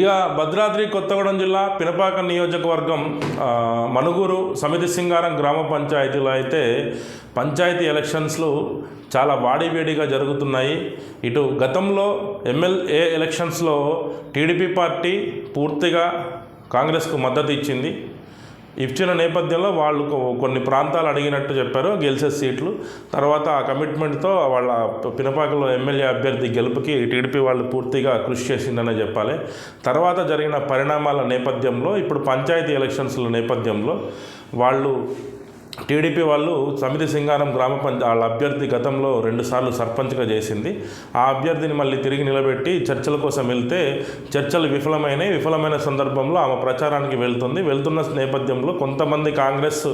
ఇక భద్రాద్రి కొత్తగూడెం జిల్లా పినపాక నియోజకవర్గం మనుగూరు సమితి సింగారం గ్రామ పంచాయతీలో అయితే పంచాయతీ ఎలక్షన్స్లు చాలా వాడివేడిగా జరుగుతున్నాయి. ఇటు గతంలో ఎమ్మెల్యే ఎలక్షన్స్లో టీడీపీ పార్టీ పూర్తిగా కాంగ్రెస్కు మద్దతు ఇచ్చింది. ఇచ్చిన నేపథ్యంలో వాళ్ళు కొన్ని ప్రాంతాలు అడిగినట్టు చెప్పారు గెలిచే సీట్లు. తర్వాత ఆ కమిట్మెంట్తో వాళ్ళ పినపాకలో ఎమ్మెల్యే అభ్యర్థి గెలుపుకి టీడీపీ వాళ్ళు పూర్తిగా కృషి చేసిందనే చెప్పాలి. తర్వాత జరిగిన పరిణామాల నేపథ్యంలో ఇప్పుడు పంచాయతీ ఎలక్షన్స్ల నేపథ్యంలో వాళ్ళు టీడీపీ వాళ్ళు సమితి సింగారం గ్రామ పంచ వాళ్ళ అభ్యర్థి గతంలో రెండుసార్లు సర్పంచ్గా చేసింది. ఆ అభ్యర్థిని మళ్ళీ తిరిగి నిలబెట్టి చర్చల కోసం వెళ్తే చర్చలు విఫలమైనవి విఫలమైన సందర్భంలో ఆమె ప్రచారానికి వెళ్తుంది. వెళ్తున్న నేపథ్యంలో కొంతమంది కాంగ్రెస్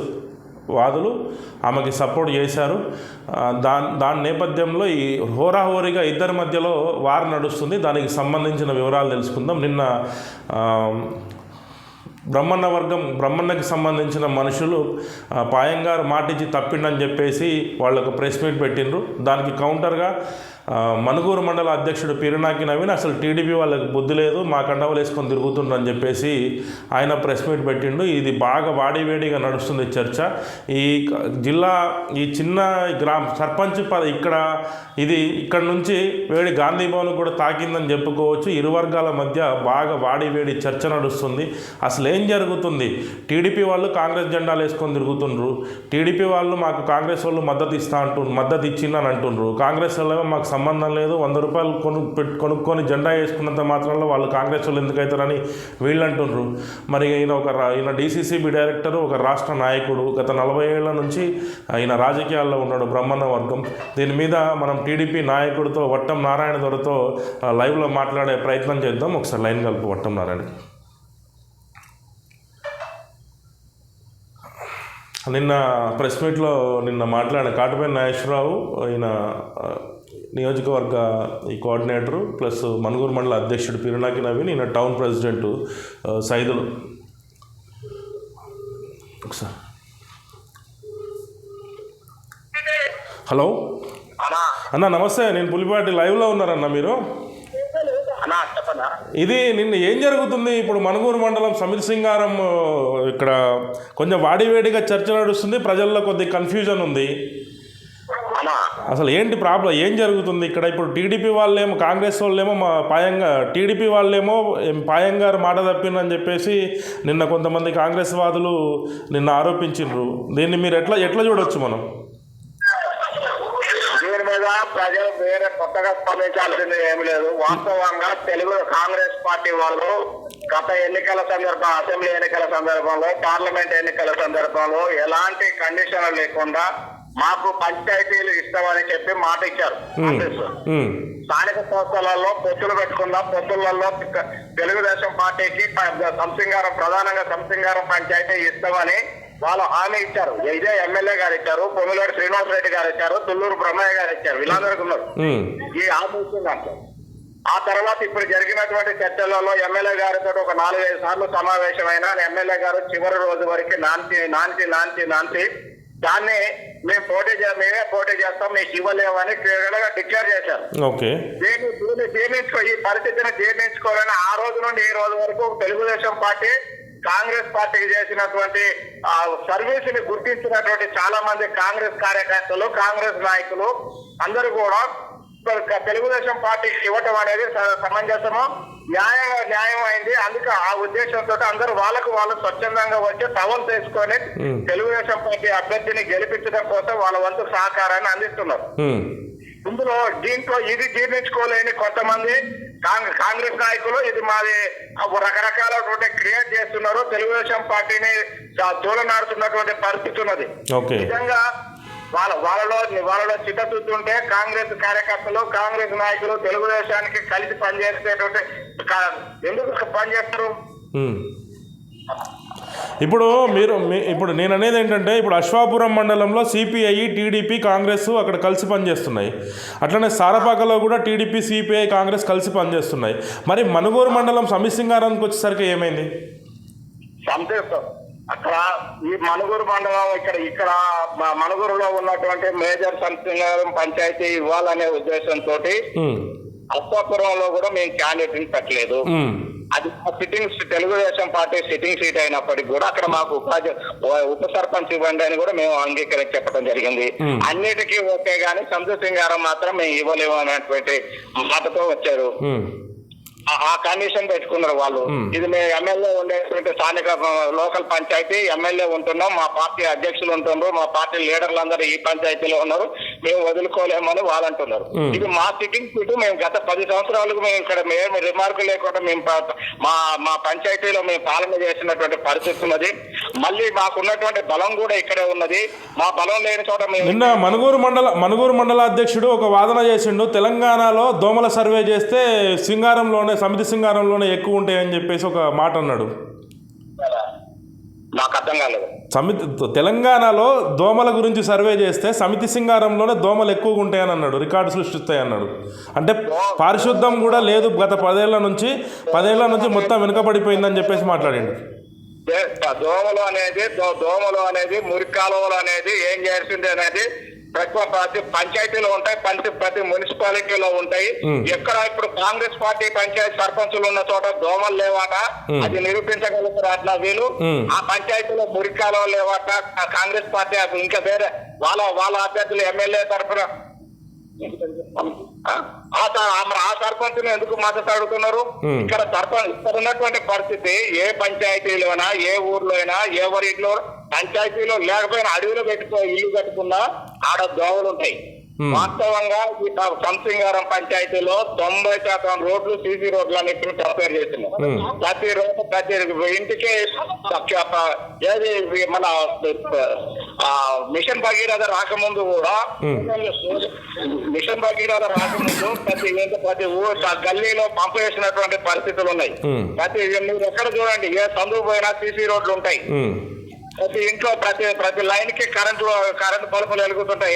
వాదులు ఆమెకి సపోర్ట్ చేశారు. ఆ, దాని దాని నేపథ్యంలో ఈ హోరాహోరీగా ఇద్దరి మధ్యలో వారు నడుస్తుంది. దానికి సంబంధించిన వివరాలు తెలుసుకుందాం. నిన్న బ్రహ్మన్న వర్గం బ్రహ్మన్నకి సంబంధించిన మనుషులు పాయంగారు మాటించి తప్పిండని చెప్పేసి వాళ్ళకు ప్రెస్ మీట్ పెట్టిండ్రు. దానికి కౌంటర్గా మణుగూరు మనుగూరు మండల అధ్యక్షుడు పిరునాకి నవీన్ అసలు టీడీపీ వాళ్ళకి బుద్ధి లేదు మా కండవలు వేసుకొని తిరుగుతుండ్రని చెప్పేసి ఆయన ప్రెస్ మీట్ పెట్టిండు. ఇది బాగా వాడివేడిగా నడుస్తుంది చర్చ. ఈ జిల్లా ఈ చిన్న గ్రామ సర్పంచ్ పద ఇక్కడ ఇది ఇక్కడ నుంచి వేడి గాంధీ భవన్ కూడా తాకిందని చెప్పుకోవచ్చు. ఇరు వర్గాల మధ్య బాగా వాడివేడి చర్చ నడుస్తుంది. అసలు ఏం జరుగుతుంది? టీడీపీ వాళ్ళు కాంగ్రెస్ జెండాలు వేసుకొని తిరుగుతుండ్రు. టీడీపీ వాళ్ళు మాకు కాంగ్రెస్ వాళ్ళు మద్దతు ఇస్తా అంటు మద్దతు ఇచ్చిందని అంటుండ్రు. కాంగ్రెస్ వాళ్ళు మాకు సంబంధం లేదు. వంద రూపాయలు కొను కొనుక్కొని జెండా వేసుకున్నంత మాత్రంలో వాళ్ళు కాంగ్రెస్ వాళ్ళు ఎందుకు అవుతారని వీళ్ళు అంటుండ్రు మరి ఈయన ఒక ఈయన డీసీసీబీ డైరెక్టర్ ఒక రాష్ట్ర నాయకుడు. గత నలభై ఏళ్ళ నుంచి ఆయన రాజకీయాల్లో ఉన్నాడు బ్రహ్మన్న వర్గం. దీని మీద మనం టీడీపీ నాయకుడితో వట్టం నారాయణ దొరతో లైవ్లో మాట్లాడే ప్రయత్నం చేద్దాం. ఒకసారి లైన్ కలుపు వట్టం నారాయణ. నిన్న ప్రెస్ మీట్లో నిన్న మాట్లాడిన కాటుపల్లి నాగేశ్వరరావు ఈయన నియోజకవర్గ ఈ కోఆర్డినేటరు ప్లస్ మనుగూరు మండల అధ్యక్షుడు పిరునాకి నవీన్ ఈయన టౌన్ ప్రెసిడెంట్ సైదులు. ఒకసారి. హలో? అన్నా. అన్న నమస్తే. నేను పులిపాటి లైవ్లో ఉన్నారన్న మీరు? ఇది నిన్న ఏం జరుగుతుంది? ఇప్పుడు మనుగూరు మండలం సమితి సింగారం ఇక్కడ కొంచెం వాడివేడిగా చర్చ నడుస్తుంది. ప్రజల్లో కొద్ది కన్ఫ్యూజన్ ఉంది. అసలు ఏంటి ప్రాబ్లం? ఏం జరుగుతుంది ఇక్కడ? ఇప్పుడు టీడీపీ వాళ్ళేమో కాంగ్రెస్ వాళ్ళేమో మా పాయంగా టీడీపీ వాళ్ళేమో పాయంగారు మాట తప్పిందని చెప్పేసి నిన్న కొంతమంది కాంగ్రెస్ వాదులు నిన్న ఆరోపించిండ్రు. దీన్ని మీరు ఎట్లా ఎట్లా చూడొచ్చు మనం? దీని మీద ప్రజలు వేరే కొత్తగా స్పందించాల్సింది ఏమి లేదు. వాస్తవంగా తెలుగు కాంగ్రెస్ పార్టీ వాళ్ళు గత ఎన్నికల సందర్భం అసెంబ్లీ ఎన్నికల సందర్భంలో పార్లమెంట్ ఎన్నికల సందర్భంలో ఎలాంటి కండిషన్లు లేకుండా మాకు పంచాయతీలు ఇస్తామని చెప్పి మాట ఇచ్చారు. స్థానిక సంస్థలలో పొత్తులు పెట్టుకుందాం పొత్తులలో తెలుగుదేశం పార్టీకి సంసింగారం ప్రధానంగా సంసింగారం పంచాయతీ ఇస్తామని వాళ్ళు హామీ ఇచ్చారు. ఇదే ఎమ్మెల్యే గారు ఇచ్చారు పొంగులేడు శ్రీనివాస్ రెడ్డి గారు ఇచ్చారు తుల్లూరు బ్రహ్మయ్య గారు ఇచ్చారు వీళ్ళందరికీ ఉన్నారు. ఈ హామీ ఇచ్చిందంట ఆ తర్వాత ఇప్పుడు జరిగినటువంటి చర్చలలో ఎమ్మెల్యే గారితో ఒక నాలుగైదు సార్లు సమావేశమైన ఎమ్మెల్యే గారు చివరి రోజు వరకు నాంచి నాంచి నాంచి నాంచి దాన్ని మేము పోటీ మేమే పోటీ చేస్తాం మీకు ఇవ్వలేమని క్లియర్గా డిక్లేర్ చేశారు. దీన్ని దీన్ని జీర్ణించుకో ఈ పరిస్థితిని జీర్ణించుకోవాలని ఆ రోజు నుండి ఈ రోజు వరకు తెలుగుదేశం పార్టీ కాంగ్రెస్ పార్టీకి చేసినటువంటి ఆ, సర్వీస్ని గుర్తించినటువంటి చాలా మంది కాంగ్రెస్ కార్యకర్తలు కాంగ్రెస్ నాయకులు అందరూ కూడా తెలుగుదేశం పార్టీకి ఇవ్వటం అనేది సమంజసము న్యాయంగా న్యాయం అయింది అందుకే ఆ ఉద్దేశంతో అందరూ వాళ్ళకు వాళ్ళు స్వచ్ఛందంగా వచ్చి టవల్ తీసుకొని. తెలుగుదేశం పార్టీ అభ్యర్థిని గెలిపించడం కోసం వాళ్ళ వంతు సహకారాన్ని అందిస్తున్నారు. ఇందులో దీంట్లో ఇది జీర్ణించుకోలేని కొంతమంది కాంగ్- కాంగ్రెస్ నాయకులు ఇది మాది రకరకాలటువంటి క్రియేట్ చేస్తున్నారు. తెలుగుదేశం పార్టీని తోలనాడుతున్నటువంటి పరిస్థితి ఉన్నది నిజంగా వాళ్ళ వాళ్ళలో వాళ్ళలో చిత్తశుద్ధి ఉంటే కాంగ్రెస్ కార్యకర్తలు కాంగ్రెస్ నాయకులు తెలుగుదేశానికి కలిసి పనిచేసేటువంటి ఎందుకు పనిచేస్తారు. ఇప్పుడు మీరు ఇప్పుడు నేను అనేది ఏంటంటే ఇప్పుడు అశ్వాపురం మండలంలో సిపిఐ టీడీపీ కాంగ్రెస్ అక్కడ కలిసి పనిచేస్తున్నాయి. అట్లనే సారపాకలో కూడా టీడీపీ సిపిఐ కాంగ్రెస్ కలిసి పనిచేస్తున్నాయి. మరి మనుగూరు మండలం సమిసింగారానికి వచ్చేసరికి ఏమైంది? అక్కడ ఈ మనుగురు మండలం ఇక్కడ ఇక్కడ మనుగురులో ఉన్నటువంటి మేజర్ సంసింగారం పంచాయతీ ఇవ్వాలనే ఉద్దేశంతో అత్తాపురంలో కూడా మేము క్యాండిడేట్ పెట్టలేదు. అది sitting Telugu Desam party sitting seat అయినప్పటికీ కూడా అక్కడ మాకు ఉపాధి ఉప సర్పంచ్ ఇవ్వండి అని కూడా మేము అంగీకరించి చెప్పడం జరిగింది. అన్నిటికీ ఓకే గానీ సంతు సింగారం మాత్రం మేము ఇవ్వలేము అనేటువంటి మాటతో వచ్చారు. ఆ- కండిషన్ పెట్టుకున్నారు వాళ్ళు. Hmm. ఇది మేము ఎమ్మెల్యే ఉండేటువంటి స్థానిక లోకల్ పంచాయతీ. ఎమ్మెల్యే ఉంటున్నాం. మా పార్టీ అధ్యక్షులు ఉంటున్నారు. మా పార్టీ లీడర్లు అందరూ ఈ పంచాయతీలో ఉన్నారు. మేము వదులుకోలేమని వాళ్ళు అంటున్నారు. Hmm. ఇది మా సిట్టింగ్ సీటు మేము గత పది సంవత్సరాలకు మేము ఇక్కడ మేము రిమార్క్ లేకుండా మేము మా మా పంచాయతీలో మేము పాలన చేసినటువంటి పరిస్థితి ఉన్నది. మళ్ళీ మాకున్నటువంటి బలం కూడా ఇక్కడే ఉన్నది. మా బలం లేని చోట నిన్న మనుగూరు మండల మనుగూరు మండల అధ్యక్షుడు ఒక వాదన చేసిండు. తెలంగాణలో దోమల సర్వే చేస్తే సింగారంలోనే సమితి సింగారంలోనే ఎక్కువ ఉంటాయని చెప్పేసి ఒక మాట అన్నాడు. నాకు అర్థం కాలేదు. సమితి తెలంగాణలో దోమల గురించి సర్వే చేస్తే సమితి సింగారంలోనే దోమలు ఎక్కువగా ఉంటాయని అన్నాడు. రికార్డు సృష్టిస్తాయి అన్నాడు. అంటే పారిశుద్ధం కూడా లేదు. గత పదేళ్ళ నుంచి పదేళ్ళ నుంచి మొత్తం వెనుకబడిపోయిందని చెప్పేసి మాట్లాడిండు. దోమలు అనేది దోమలు అనేది మురికాలువలు అనేది ఏం చేస్తుంది అనేది ప్రతి ప్రతి పంచాయతీలో ఉంటాయి ప్రతి ప్రతి మున్సిపాలిటీలో ఉంటాయి. ఎక్కడ ఇప్పుడు కాంగ్రెస్ పార్టీ పంచాయతీ సర్పంచులు ఉన్న చోట దోమలు లేవాట. అది నిరూపించగలుగుతారు అట్లా వీళ్ళు. ఆ పంచాయతీలో మురికాలువ లేవాట కాంగ్రెస్ పార్టీ ఇంకా వేరే వాళ్ళ వాళ్ళ అభ్యర్థులు ఎమ్మెల్యే తరఫున మరి ఆ సర్పంచ్ ఎందుకు మద్దతు అడుగుతున్నారు. ఇక్కడ సర్పంచ్ ఇక్కడ ఉన్నటువంటి పరిస్థితి ఏ పంచాయతీలోనా ఏ ఊర్లో అయినా ఎవరి ఇంట్లో పంచాయతీలో లేకపోయినా అడవిలో పెట్టుకో ఇల్లు కట్టుకున్నా ఆడ దోవలు ఉంటాయి. వాస్తవంగా ఈ సంసింగారం పంచాయతీలో తొంభై శాతం రోడ్లు సీసీ రోడ్లు అన్నింటినీ కంపేర్ చేస్తున్నాం. ప్రతి రోడ్డు ప్రతి ఇంటికి ఏది మన మిషన్ భగీరథ రాకముందు కూడా. మిషన్ భగీరథ రాకముందు ప్రతి ప్రతి ఊరు గల్లీలో పంపు వేసినటువంటి పరిస్థితులు ఉన్నాయి. ప్రతి మీరు ఎక్కడ చూడండి ఏ సందుకు పోయినా సీసీ రోడ్లు ఉంటాయి. ప్రతి ఇంట్లో ప్రతి ప్రతి లైన్కి కరెంట్ కరెంట్ బల్బులు వెలుగుతుంటాయి.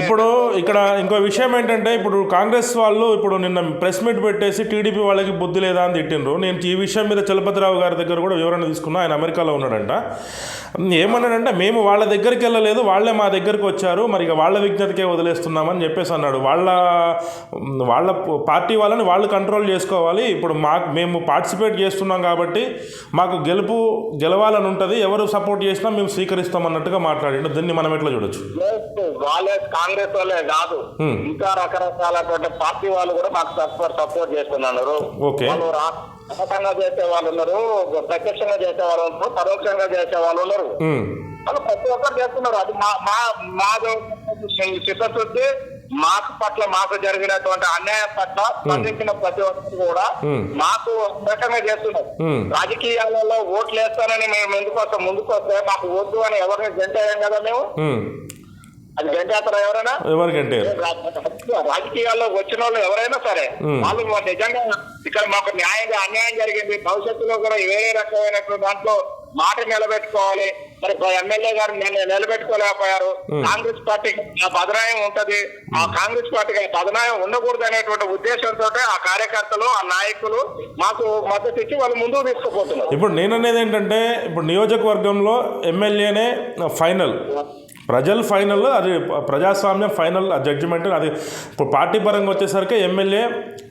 ఇప్పుడు ఇక్కడ ఇంకో విషయం ఏంటంటే ఇప్పుడు కాంగ్రెస్ వాళ్ళు ఇప్పుడు నిన్న ప్రెస్ మీట్ పెట్టేసి టీడీపీ వాళ్ళకి బుద్ధి లేదా అని తిట్టిండ్రు. నేను ఈ విషయం మీద చలపతిరావు గారి దగ్గర కూడా వివరణ తీసుకున్నా. ఆయన అమెరికాలో ఉన్నాడంట. ఏమన్నాడంటే మేము వాళ్ళ దగ్గరికి వెళ్ళలేదు వాళ్ళే మా దగ్గరికి వచ్చారు మరి ఇక వాళ్ళ విజ్ఞతకే వదిలేస్తున్నామని చెప్పేసి అన్నాడు. వాళ్ళ వాళ్ళ పార్టీ వాళ్ళని వాళ్ళు కంట్రోల్ చేసుకోవాలి. ఇప్పుడు మాకు మేము పార్టిసిపేట్ చేస్తున్నాం కాబట్టి మాకు గెలుపు గెలవాలని ఉంటుంది. ఎవరు సపోర్ట్ చేసినా మేము స్వీకరిస్తాం అన్నట్టుగా మాట్లాడిండు. దీన్ని మనం ఎట్లా చూడొచ్చు? వాళ్ళే కాంగ్రెస్ వాళ్ళే కాదు. ఇంకా రకరకాలటువంటి పార్టీ వాళ్ళు కూడా మాకు సపోర్ట్ సపోర్ట్ చేస్తున్నారు. వాళ్ళు రాష్ట్రంగా చేసే వాళ్ళు ఉన్నారు ప్రత్యక్షంగా చేసే వాళ్ళు ఉన్నారు పరోక్షంగా చేసే వాళ్ళు ఉన్నారు. వాళ్ళు ప్రతి ఒక్కరు చేస్తున్నారు. అది మా మా మాది చిత్తశుద్ధి మాకు పట్ల మాకు జరిగినటువంటి అన్యాయం పట్ల స్పందించిన ప్రతి ఒక్కరు కూడా. మాకు రకంగా చేస్తున్నారు. రాజకీయాలలో ఓట్లు వేస్తానని మేము ఎందుకు వస్తాం ముందుకు వస్తే మాకు వద్దు అని ఎవరిని జంటేయం కదా మేము. అది జంటేస్తారా ఎవరైనా ఎవరికంటే రాజకీయాల్లో వచ్చిన వాళ్ళు ఎవరైనా సరే. వాళ్ళు నిజంగా ఇక్కడ మాకు న్యాయంగా అన్యాయం జరిగింది భవిష్యత్తులో కూడా వేరే రకమైనటువంటి దాంట్లో మాట నిలబెట్టుకోవాలి. మరి ఎమ్మెల్యే గారు నిలబెట్టుకోలేకపోయారు. కాంగ్రెస్ పార్టీకి ఆ బదనాయం ఉంటది. ఆ కాంగ్రెస్ పార్టీకి ఆ బదనాయం ఉండకూడదు అనేటువంటి ఉద్దేశంతో ఆ కార్యకర్తలు ఆ నాయకులు మాకు మద్దతు ఇచ్చి వాళ్ళు ముందుకు తీసుకుపోతున్నారు. ఇప్పుడు నేను అనేది ఏంటంటే ఇప్పుడు నియోజకవర్గంలో ఎమ్మెల్యేనే ఫైనల్ ప్రజలు ఫైనల్ అది ప్రజాస్వామ్యం ఫైనల్ జడ్జిమెంట్ అది ఇప్పుడు పార్టీ పరంగా వచ్చేసరికి ఎమ్మెల్యే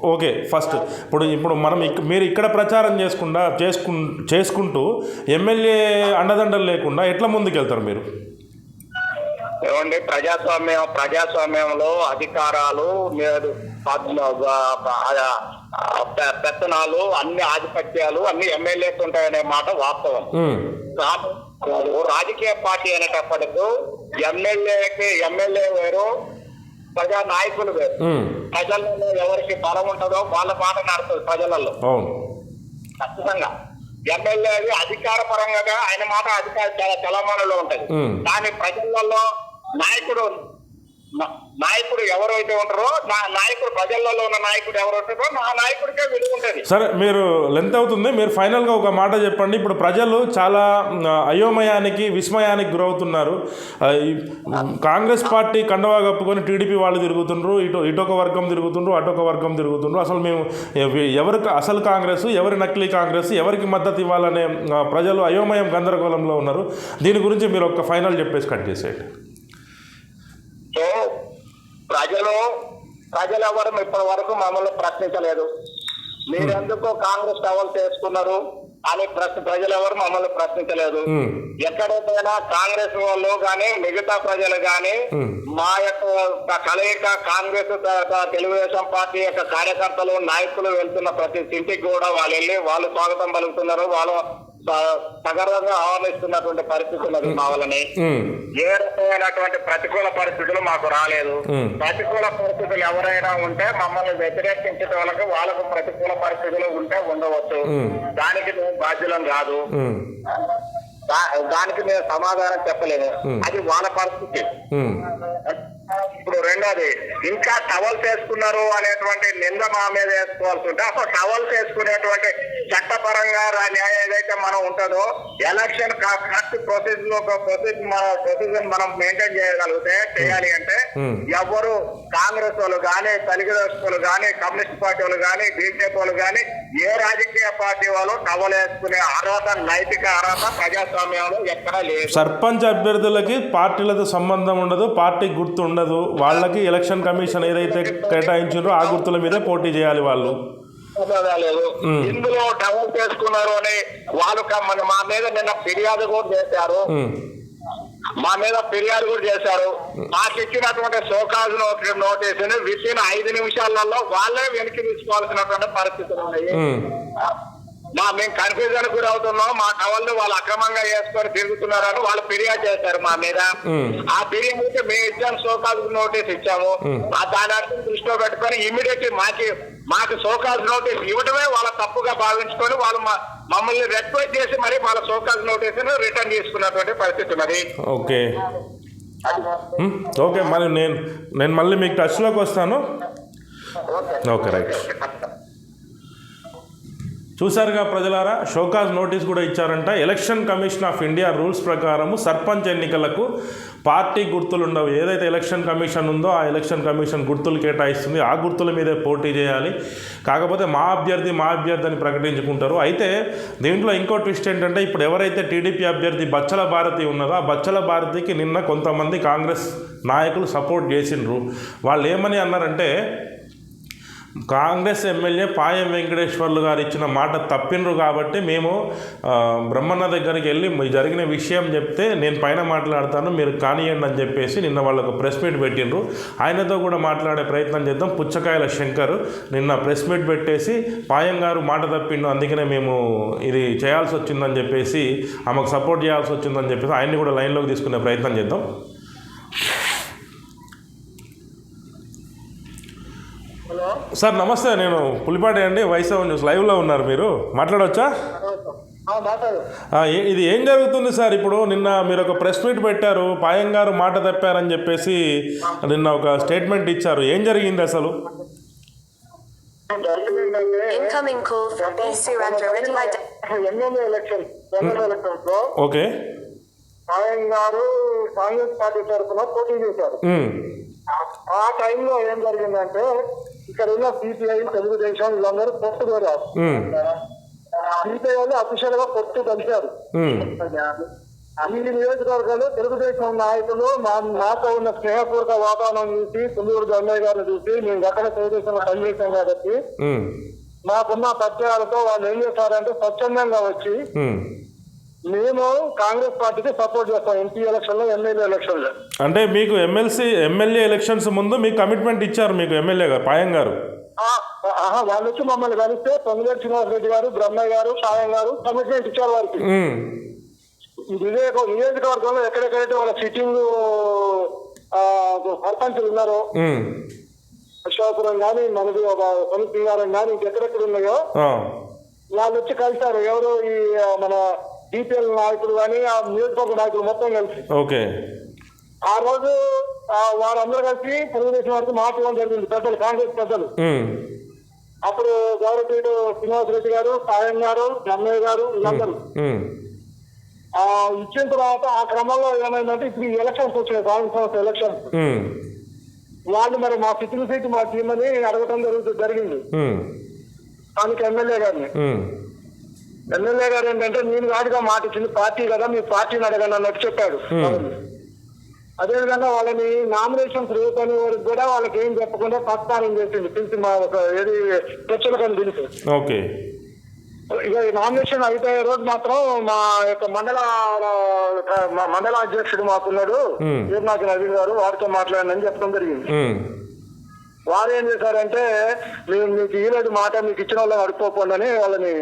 ఓకే ఫస్ట్ ఇప్పుడు ఇప్పుడు మనం మీరు ఇక్కడ ప్రచారం చేసుకుండా చేసుకు చేసుకుంటూ ఎమ్మెల్యే అండదండలు లేకుండా ఎట్లా ముందుకెళ్తారు మీరు? ఏమండి ప్రజాస్వామ్యం ప్రజాస్వామ్యంలో అధికారాలు మీరు పెత్తనాలు అన్ని ఆధిపత్యాలు అన్ని ఎమ్మెల్యేస్ ఉంటాయనే మాట వాస్తవం. రాజకీయ పార్టీ అనేటప్పటికు ఎమ్మెల్యేకి ఎమ్మెల్యే వేరు ప్రజా నాయకులు వేరు. ప్రజలలో ఎవరికి బలం ఉంటుందో వాళ్ళ మాట నడుస్తుంది ప్రజలలో. ఖచ్చితంగా. ఎమ్మెల్యే అధికార పరంగా ఆయన మాట అధికార చాలా తెలంగాణలో ఉంటది. కానీ ప్రజలలో నాయకుడు నాయకుడు ఎవరైతే ఉంటారో నా నాయకుడు ప్రజలలో ఉన్న నాయకుడు ఎవరు ఉంటారో నా నాయకుడికే విలువ సరే మీరు లెంత్ అవుతుంది మీరు ఫైనల్గా ఒక మాట చెప్పండి. ఇప్పుడు ప్రజలు చాలా అయోమయానికి విస్మయానికి గురవుతున్నారు. కాంగ్రెస్ పార్టీ కండవా కప్పుకొని టీడీపీ వాళ్ళు తిరుగుతుండ్రు ఇటు ఇటొక వర్గం తిరుగుతుండ్రు అటొక వర్గం తిరుగుతుండ్రు. అసలు మేము ఎవరికి అసలు కాంగ్రెస్ ఎవరి నకిలీ కాంగ్రెస్ ఎవరికి మద్దతు ఇవ్వాలనే ప్రజలు అయోమయం గందరగోళంలో ఉన్నారు. దీని గురించి మీరు ఒక ఫైనల్ చెప్పేసి కట్ చేసేయండి. ప్రజలు ప్రజలు ఎవరు ఇప్పటి వరకు మమ్మల్ని ప్రశ్నించలేదు. మీరెందుకు కాంగ్రెస్ టవల్ చేసుకున్నారు అని ప్రశ్న ప్రజలు ఎవరు మమ్మల్ని ప్రశ్నించలేదు. ఎక్కడైనా కాంగ్రెస్ వాళ్ళు గాని మిగతా ప్రజలు గాని Hmm. మా యొక్క కలయిక కాంగ్రెస్ తెలుగుదేశం పార్టీ యొక్క కార్యకర్తలు నాయకులు వెళ్తున్న ప్రతి ఇంటికి కూడా వాళ్ళు వెళ్ళి వాళ్ళు స్వాగతం పలుకుతున్నారు. వాళ్ళు సగర్వంగా ఆహ్వానిస్తున్నటువంటి పరిస్థితి ఉన్నది మా ఉమ్, ఏ రకమైనటువంటి ప్రతికూల పరిస్థితులు మాకు రాలేదు. ప్రతికూల పరిస్థితులు ఎవరైనా ఉంటే మమ్మల్ని వ్యతిరేకించే వాళ్ళకి వాళ్ళకు ప్రతికూల పరిస్థితులు ఉంటే ఉండవచ్చు. దానికి మేము బాధ్యులం కాదు. దానికి మేము సమాధానం చెప్పలేము. అది వాళ్ళ పరిస్థితి. ఇప్పుడు రెండోది ఇంకా టవల్స్ వేసుకున్నారు అనేటువంటి నింద మా మీద వేసుకోవాల్సి ఉంటే అసలు టవల్స్ వేసుకునేటువంటి చట్టపరంగా న్యాయం ఏదైతే మనం ఉంటుందో ఎలక్షన్ కరెక్ట్ ప్రొసీజర్ ప్రొసీజర్ మన ప్రొసీజర్ మనం మెయింటైన్ చేయగలిగితే చేయాలి అంటే. ఎవరు కాంగ్రెస్ వాళ్ళు కానీ తెలుగుదేశం వాళ్ళు కానీ కమ్యూనిస్ట్ పార్టీ వాళ్ళు కానీ బీజేపీ వాళ్ళు కానీ ఏ రాజకీయ పార్టీ వాళ్ళు టవల్ వేసుకునే అర్హత నైతిక అర్హత ప్రజాస్వామ్యంలో ఎక్కడా లేదు సర్పంచ్ అభ్యర్థులకి పార్టీలతో సంబంధం ఉండదు పార్టీ గుర్తు ఉండదు వాళ్ళకి ఎలక్షన్ కమిషన్ ఏదైతే కేటాయించారో ఆ గుర్తుల మీదే పోటీ చేయాలి వాళ్ళు. లేదు. ఇందులో డెవలప్ చేసుకున్నారు అని వాళ్ళు మన మా మీద నిన్న ఫిర్యాదు కూడా చేశారు. మా మీద ఫిర్యాదు కూడా చేశారు. మాకు ఇచ్చినటువంటి సోకాజ్ నోటీస్ని విత్ ఇన్ ఐదు నిమిషాలలో వాళ్ళే వెనక్కి తీసుకోవాల్సినటువంటి పరిస్థితులు ఉన్నాయి. మా మేము కన్ఫ్యూజన్ కూడా అవుతున్నాం మా టవల్ని వాళ్ళు అక్రమంగా వేసుకొని తిరుగుతున్నారని వాళ్ళు ఫిర్యాదు చేశారు మా మీద. ఆ ఫిర్యాదు అయితే మేము ఇచ్చాము సోకాజ్ నోటీస్ ఇచ్చాము. దాని అర్థం దృష్టిలో పెట్టుకొని ఇమీడియట్ మాకి మాకు సోకాజ్ నోటీస్ ఇవ్వడమే వాళ్ళ తప్పుగా భావించుకొని వాళ్ళు మమ్మల్ని రిక్వెస్ట్ చేసి మరి వాళ్ళ సోకాజ్ నోటీస్ రిటర్న్ తీసుకున్నటువంటి పరిస్థితి ఉన్నది. ఓకే. ఓకే మరి నేను నేను మళ్ళీ మీకు టచ్లోకి వస్తాను. ఓకే. రైట్. చూశారుగా ప్రజలారా షోకాజ్ నోటీస్ కూడా ఇచ్చారంట. Election commission of India rules ప్రకారము సర్పంచ్ ఎన్నికలకు పార్టీ గుర్తులు ఉండవు ఏదైతే ఎలక్షన్ కమిషన్ ఉందో ఆ ఎలక్షన్ కమిషన్ గుర్తులు కేటాయిస్తుంది. ఆ గుర్తుల మీదే పోటీ చేయాలి. కాకపోతే మా అభ్యర్థి మా అభ్యర్థి అని ప్రకటించుకుంటారు. అయితే దీంట్లో ఇంకో ట్విస్ట్ ఏంటంటే ఇప్పుడు ఎవరైతే టీడీపీ అభ్యర్థి బచ్చల భారతి ఉన్నదో ఆ బచ్చల భారతికి నిన్న కొంతమంది కాంగ్రెస్ నాయకులు సపోర్ట్ చేసిండ్రు. వాళ్ళు ఏమని అన్నారంటే కాంగ్రెస్ ఎమ్మెల్యే పాయం వెంకటేశ్వర్లు గారు ఇచ్చిన మాట తప్పినరు కాబట్టి మేము బ్రహ్మన్న దగ్గరికి వెళ్ళి మీ జరిగిన విషయం చెప్తే నేను పైన మాట్లాడతాను మీరు కానియండి అని చెప్పేసి నిన్న వాళ్ళకు ప్రెస్ మీట్ పెట్టిండ్రు ఆయనతో కూడా మాట్లాడే ప్రయత్నం చేద్దాం. పుచ్చకాయల శంకర్ నిన్న ప్రెస్ మీట్ పెట్టేసి పాయం గారు మాట తప్పిండు అందుకనే మేము ఇది చేయాల్సి వచ్చిందని చెప్పేసి ఆమెకు సపోర్ట్ చేయాల్సి వచ్చిందని చెప్పేసి ఆయన్ని కూడా లైన్లోకి తీసుకునే ప్రయత్నం చేద్దాం. సార్ నమస్తే నేను పులిపాటి అండి వైసవ్ న్యూస్. లైవ్లో ఉన్నారు మీరు. మాట్లాడవచ్చా ఇది ఏం జరుగుతుంది సార్ ఇప్పుడు? నిన్న మీరు ఒక ప్రెస్ మీట్ పెట్టారు పాయం గారు మాట తప్పారని చెప్పేసి నిన్న ఒక స్టేట్మెంట్ ఇచ్చారు. ఏం జరిగింది అసలు? ఓకే ఆయన గారు కాంగ్రెస్ పార్టీ తరఫున పోటీ చేశారు. ఉమ్, ఆ టైంలో ఏం జరిగిందంటే ఇక్కడ ఉన్న సిపిఐ తెలుగుదేశం వీళ్ళందరూ పొత్తు కోరారు సిపిఐ వాళ్ళు అఫీషియల్గా పొత్తు కలిశారు ఈ నియోజకవర్గంలో తెలుగుదేశం నాయకులు మా మాతో ఉన్న స్నేహపూర్వక వాతావరణం చూసి కుందూరు గన్నయ్య గారిని చూసి మేము ఎక్కడ తెలుగుదేశంలో పనిచేసాం కాబట్టి మాకున్న పరిచయాలతో వాళ్ళు ఏం చేస్తారంటే స్వచ్ఛందంగా వచ్చి. మేము కాంగ్రెస్ పార్టీకి సపోర్ట్ చేస్తాం ఎంపీ ఎలక్షన్లో ఎమ్మెల్యే ఎలక్షన్లో అంటే మీకు ఎమ్మెల్సీ ఎమ్మెల్యే ఎలక్షన్స్ ముందు మీకు కమిట్మెంట్ ఇచ్చారు మీకు ఎమ్మెల్యే గారు పాయం గారు. వాళ్ళు వచ్చి మమ్మల్ని కలిస్తే పొంగులేటి శ్రీనివాస్ రెడ్డి గారు బ్రహ్మయ్య గారు సాయం గారు కమిట్మెంట్ ఇచ్చారు వారికి. నియోజక నియోజకవర్గంలో ఎక్కడెక్కడైతే వాళ్ళ సిట్టింగ్ సర్పంచులు ఉన్నారో అశోకపురం కానీ మనది ఒక సొంతంగారం కానీ ఇంకెక్కడెక్కడ ఉన్నాయో వాళ్ళు వచ్చి కలిశారు. ఎవరు ఈ మన డిపిఎల్ నాయకులు కానీ ఆ నియోజకవర్గ నాయకులు మొత్తం కలిసి. ఓకే. ఆ రోజు వారందరూ కలిసి తెలుగుదేశం వారికి మాట్లాడడం జరిగింది పెద్దలు కాంగ్రెస్ పెద్దలు. అప్పుడు గౌరవీయుడు శ్రీనివాస్ రెడ్డి గారు సాయం గారు అన్నయ్య గారు వీళ్ళందరూ. ఇచ్చిన తర్వాత ఆ క్రమంలో ఏమైందంటే ఇప్పుడు ఈ ఎలక్షన్స్ వచ్చినాయి కాంగ్రెస్ సంస్థ ఎలక్షన్స్. వాళ్ళు మరి మా సిట్టింగ్ సీట్ మా టీమని అడగటం జరుగుతుంది జరిగింది. దానికి ఎమ్మెల్యే గారిని. ఎమ్మెల్యే గారు ఏంటంటే నేను కాదుగా మాట ఇచ్చింది పార్టీ కదా మీ పార్టీని అడగండి అన్నట్టు చెప్పాడు. అదేవిధంగా వాళ్ళని నామినేషన్స్ రేపని వరకు కూడా వాళ్ళకి ఏం చెప్పకుండా ప్రస్థానం చేసింది. పిలిచి మా ఒక ఏది చర్చలకు పిలిచి. ఓకే. ఇక నామినేషన్ అయిపోయే రోజు మాత్రం మా యొక్క మండల మండల అధ్యక్షుడు మాకున్నాడు. నాకు నవీన్ గారు వారితో మాట్లాడండి చెప్పడం జరిగింది. వారు ఏం చేశారంటే మేము మీకు ఈరోజు మాట మీకు ఇచ్చిన వాళ్ళని అడుక్కోకుండా అని వాళ్ళని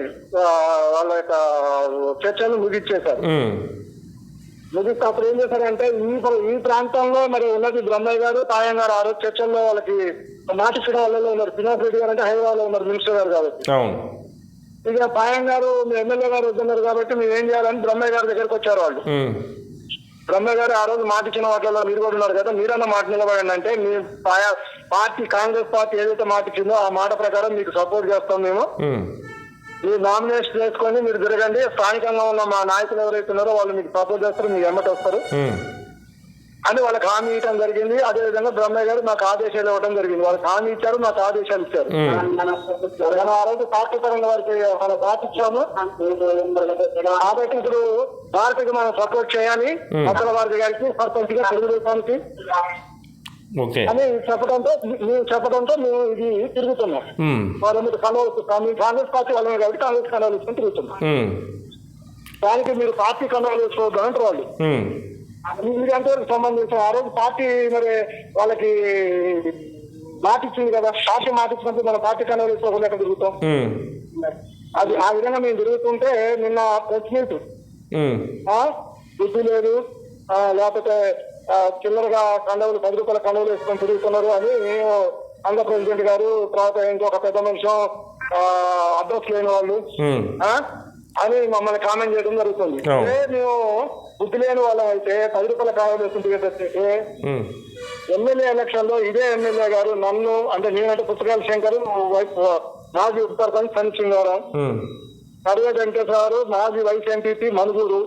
వాళ్ళ యొక్క చర్చలు ముగిచ్చేశారు ఉమ్, ముగిస్తే అప్పుడు ఏం చేశారంటే ఈ ఈ ప్రాంతంలో మరి ఉన్నది బ్రహ్మయ్య గారు తాయం గారు ఆ రోజు చర్చల్లో వాళ్ళకి మాట ఇచ్చిన వాళ్ళలో ఉన్నారు. శ్రీనివాస్ రెడ్డి గారు అంటే హైదరాబాద్లో ఉన్నారు మినిస్టర్ గారు కాబట్టి. ఇక పాయం గారు మీ ఎమ్మెల్యే గారు వద్దన్నారు కాబట్టి మీరు ఏం చేయాలని బ్రహ్మయ్య గారి దగ్గరికి వచ్చారు వాళ్ళు. బ్రహ్మయ్య గారు ఆ రోజు మాట ఇచ్చిన వాటిలో మీరు కూడా ఉన్నారు కదా మీరన్న మాట నిలబడండి అంటే మీ పాయ- పార్టీ కాంగ్రెస్ పార్టీ ఏదైతే మాట ఇచ్చిందో ఆ మాట ప్రకారం మీకు సపోర్ట్ చేస్తాం మేము. మీరు నామినేషన్ చేసుకొని మీరు తిరగండి. స్థానికంగా ఉన్న మా నాయకులు ఎవరైతే ఉన్నారో వాళ్ళు మీకు సపోర్ట్ చేస్తారు మీకు ఎమ్మటి వస్తారు. అని వాళ్ళకి హామీ ఇవ్వడం జరిగింది. అదే విధంగా బ్రహ్మయ్య గారు మాకు ఆదేశాలు ఇవ్వడం జరిగింది. వాళ్ళకి హామీ ఇచ్చారు మాకు ఆదేశాలు ఇచ్చారు. మనం ఆ రోజు పార్టీ పరంగా వారికి మనం పార్టీ ఇచ్చాము? కాబట్టి ఇప్పుడు భారతకి మనం సపోర్ట్ చేయాలి. అసలు వారి గారికి సర్పంచ్గా తెలుగుదేశానికి. అని చెప్పడంతో మేము చెప్పడంతో మేము ఇది తిరుగుతున్నాం. వారి మీద కలవలు కాంగ్రెస్ పార్టీ వాళ్ళని కాబట్టి కాంగ్రెస్ కలవలు వేసుకొని తిరుగుతున్నాం. దానికి మీరు పార్టీ కలవలు వేసుకోవద్దు అంటారు వాళ్ళు. ఇది ఎంతవరకు సంబంధించిన? ఆ రోజు పార్టీ మరి వాళ్ళకి మాట ఇచ్చింది కదా పార్టీ మాట ఇచ్చినప్పుడు మన పార్టీ కన్నా వేసుకోకుండా తిరుగుతాం? అది ఆ విధంగా మేము తిరుగుతుంటే నిన్న ప్రెస్ మీట్. బుద్ధి లేదు. లేకపోతే చిల్లరగా కండవులు పది రూపాయల కండవులు వేసుకొని తిరుగుతున్నారు అని మేము ఆంధ్ర ప్రెసిడెంట్ గారు తర్వాత ఇంకొక పెద్ద మనిషి అడ్రస్ లేని వాళ్ళు? అని మమ్మల్ని కామెంట్ చేయడం జరుగుతుంది. మేము బుద్ధి లేని వాళ్ళం అయితే పది రూపాయల కావాలి వేసుకుంటే ఎమ్మెల్యే ఎలక్షన్లో ఇదే ఎమ్మెల్యే గారు నన్ను అంటే నేనంటే పుస్తకాల శంకర్ మాజీ ఉప సర్పంచ్ సన్ ఉమ్, కడివే వెంకటేశ్వరరావు మాజీ వైస్ ఎంపీపీ మనుగూరు.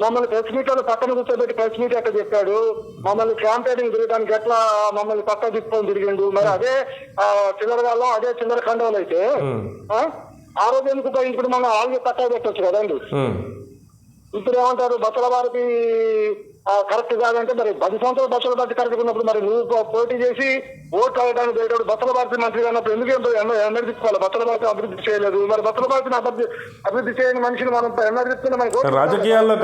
మమ్మల్ని ప్రెస్ మీట్లో పక్కన కూర్చోబెట్టి ప్రెస్ మీట్ ఎట్లా చెప్పాడు. మమ్మల్ని క్యాంపెయినింగ్ తిరగడానికి ఎట్లా మమ్మల్ని పక్క తిప్పుకొని తిరిగిండు? మరి అదే ఆ, చిల్లరగాల్లో అదే చిల్లర ఖండవులు అయితే ఉమ్, ఆ? రోజు ఎందుకు ఇప్పుడు మనం ఆల్రెడీ పక్క పెట్టచ్చు కదండి? ఉమ్, ఇప్పుడు ఏమంటారు? బచ్చల వారికి కరెక్ట్ కాదంటే మరి పది సంవత్సరాలు బస్సులు భారతి కరెక్ట్ ఉన్నప్పుడు మరి నువ్వు పోటీ చేసి ఓట్లు అడగడానికి పోయేటప్పుడు బచ్చల భారతి మంత్రి అన్నప్పుడు ఎందుకు ఎన్నడి తీసుకోవాలి బచ్చల భారతి అభివృద్ధి చేయలేదు. మరి బచ్చల భారతిని అభివృద్ధి అభివృద్ధి చేయని మనిషిని మనం ఎన్నడి తీసుకున్నా మనకి ఓట్లు రాజకీయాల్లో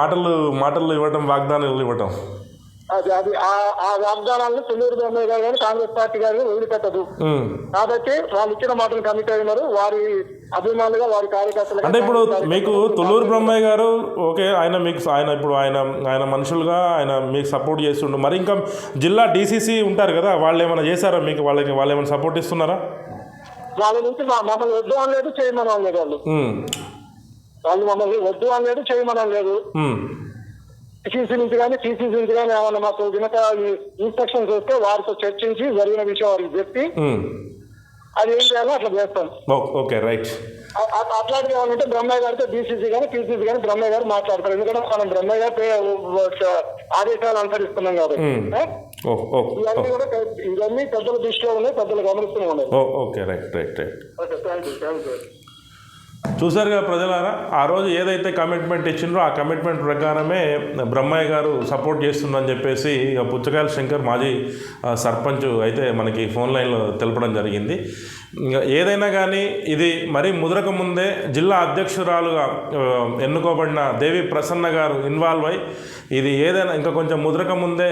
మాటలు మాటలు ఇవ్వటం వాగ్దానాలు ఇవ్వటం. అది అది ఆ- ఆ వాగ్దానాలను తొమ్మిది బొమ్మాయి గారు కానీ కాంగ్రెస్ పార్టీ గారు వదిలిపెట్టదు. కాబట్టి వాళ్ళు ఇచ్చిన మాటలు కమిట్ అయినారు. వారి అభిమానులుగా వారి కార్యకర్తలుగా అంటే ఇప్పుడు మీకు తుల్లూరు బ్రహ్మయ్య గారు ఓకే ఆయన మీకు ఆయన ఇప్పుడు ఆయన ఆయన మనుషులుగా ఆయన మీకు సపోర్ట్ చేస్తుండ్రు మరి ఇంకా జిల్లా డీసీసీ ఉంటారు కదా వాళ్ళు ఏమైనా చేశారా మీకు? వాళ్ళకి వాళ్ళు ఏమైనా సపోర్ట్ ఇస్తున్నారా? వాళ్ళ నుంచి మమ్మల్ని వద్దు అనలేదు చేయమని అనలేదు వాళ్ళు. వాళ్ళు మమ్మల్ని వద్దు అనలేదు చేయమని లేదు టీసీసీ నుంచి కానీ టీసీసీ నుంచి కానీ ఏమన్నా మాకు గినక ఇన్స్ట్రక్షన్స్ వస్తే వారితో చర్చించి జరిగిన విషయం వారికి చెప్పి. అది ఏం చేయాలో అట్లా చేస్తాం. Okay right. అట్లాంటివి ఏమంటే బ్రహ్మయ్య గారితో బీసీసీ కానీ టీసీసీ కానీ బ్రహ్మయ్య గారు మాట్లాడతారు. ఎందుకంటే మనం బ్రహ్మయ్య గారి ఆదేశాలు అనుసరిస్తున్నాం కాబట్టి. ఇవన్నీ కూడా ఇవన్నీ పెద్దల దృష్టిలో ఉన్నాయి పెద్దలు గమనిస్తూనే ఉన్నాయి. Okay right right right. Okay thank you thank you చూసారుగా ప్రజలారా ఆ రోజు ఏదైతే కమిట్మెంట్ ఇచ్చిండ్రో ఆ కమిట్మెంట్ ప్రకారమే బ్రహ్మయ్య గారు సపోర్ట్ చేస్తుందని చెప్పేసి ఇక పుచ్చకాయల శంకర్ మాజీ సర్పంచ్ అయితే మనకి ఫోన్ లైన్లో తెలపడం జరిగింది. ఏదైనా కానీ ఇది మరీ ముదరక ముందే జిల్లా అధ్యక్షురాలుగా ఎన్నుకోబడిన దేవి ప్రసన్న గారు ఇన్వాల్వ్ అయి ఇది ఏదైనా ఇంకా కొంచెం ముదరక ముందే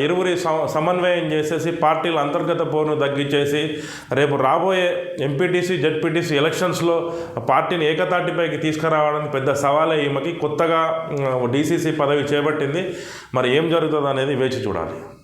ఇరువురి సమ- సమన్వయం చేసేసి పార్టీల అంతర్గత పోరును తగ్గించేసి రేపు రాబోయే ఎంపీటీసీ జడ్పీటీసీ ఎలక్షన్స్లో పార్టీని ఏకతాటిపైకి తీసుకురావడానికి పెద్ద సవాలే ఈమెకి కొత్తగా డీసీసీ పదవి చేపట్టింది. మరి ఏం జరుగుతుంది అనేది వేచి చూడాలి.